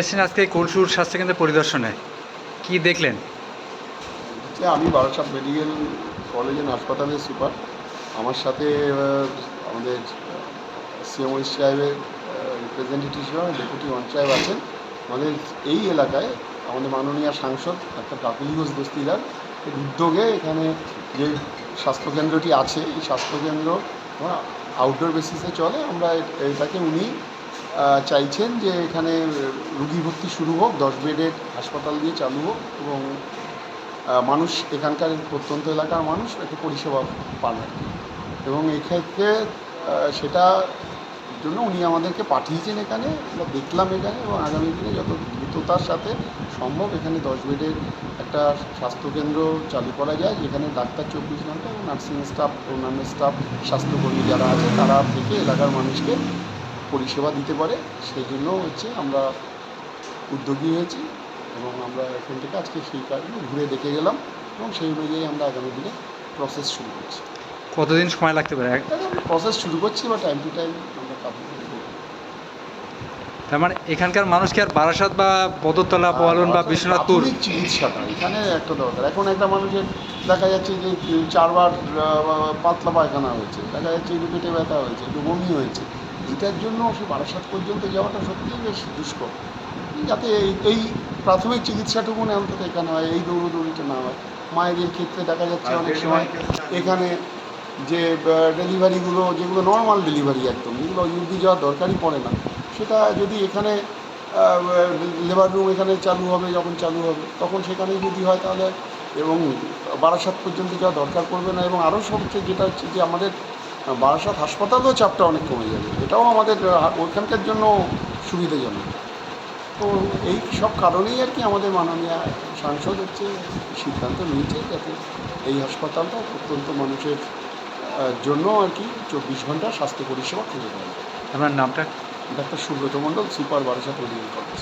এসেছেন আজকে কলসুর স্বাস্থ্যকেন্দ্র পরিদর্শনে। কি দেখলেন? যে আমি বারাসাত মেডিকেল কলেজ অ্যান্ড হাসপাতালের সুপার। আমার সাথে আমাদের সিএমওইস সাহেবের রিপ্রেজেন্টেটিভ হিসেবে ডেপুটি ওয়ান সাহেব আছেন। আমাদের এই এলাকায় আমাদের মাননীয় সাংসদ একটা কাপিল ঘোষ দস্তিদার উদ্যোগে এখানে যে স্বাস্থ্যকেন্দ্রটি আছে, এই স্বাস্থ্যকেন্দ্র আউটডোর বেসিসে চলে। আমরা এটাকে উনি চাইছেন যে এখানে রুগী ভর্তি শুরু হোক, দশ বেডের হাসপাতাল দিয়ে চালু হোক এবং মানুষ এখানকার প্রত্যন্ত এলাকার মানুষ একটা পরিষেবা পান আর কি। এবং এক্ষেত্রে সেটা জন্য উনি আমাদেরকে পাঠিয়েছেন এখানে, আমরা দেখলাম এখানে এবং আগামী দিনে যত দ্রুততার সাথে সম্ভব এখানে দশ বেডের একটা স্বাস্থ্যকেন্দ্র চালু করা যায়, যেখানে ডাক্তার চব্বিশ ঘণ্টা এবং নার্সিং স্টাফ, অন্যান্য স্টাফ, স্বাস্থ্যকর্মী যারা আছে, তারা থেকে এলাকার মানুষকে পরিষেবা দিতে পারে সেই জন্য হচ্ছে আমরা উদ্যোগী হয়েছি এবং আমরা এখান থেকে আজকে সেই কারণে ঘুরে দেখে গেলাম এবং সেই অনুযায়ী আমরা আগামী দিনে প্রসেস শুরু করছি। কতদিন সময় লাগতে পারে? প্রসেস শুরু করছি বা টাইম টু টাইম আমরা তার মানে এখানকার মানুষ কি আর বারাসাত বা বদরতলা পোয়ালন বা বিশ্বনাথপুর চিকিৎসাটা এখানে একটা দরকার। এখন একটা মানুষের দেখা যাচ্ছে যে চারবার পাতলা পায়খানা হয়েছে দেখা যাচ্ছে একটু পেটে ব্যথা হয়েছে একটু বমি হয়েছে। এটার জন্য সে বারাসাত পর্যন্ত যাওয়াটা সত্যিই বেশ দুষ্কর। যাতে এই এই প্রাথমিক চিকিৎসাটুকু অন্তত এখানে হয় এই দৌড়দৌড়িটা না হয়। মায়েদের ক্ষেত্রে দেখা যাচ্ছে অনেক সময় এখানে যে ডেলিভারিগুলো যেগুলো নর্মাল ডেলিভারি একদম যেগুলো ইউপি যাওয়ার দরকারই পড়ে না। সেটা যদি এখানে লেবার রুম এখানে চালু হবে যখন চালু হবে তখন সেখানেই যদি হয় তাহলে এবং বারাসাত পর্যন্ত যাওয়া দরকার পড়বে না। এবং আরও সবচেয়ে যেটা হচ্ছে যে আমাদের বারাসাত হাসপাতালেও চাপটা অনেক কমে যাবে। এটাও আমাদের ওইখানকার জন্য সুবিধাজনক। তো এই সব কারণেই আর কি আমাদের মাননীয় সাংসদ হচ্ছে সিদ্ধান্ত নিয়েছে যাতে এই হাসপাতালটা অত্যন্ত মানুষের জন্য আর কি চব্বিশ ঘণ্টা স্বাস্থ্য পরিষেবা খুঁজে দেওয়া আপনার নামটা? Doctor Subrata Mondal super Barasat medical college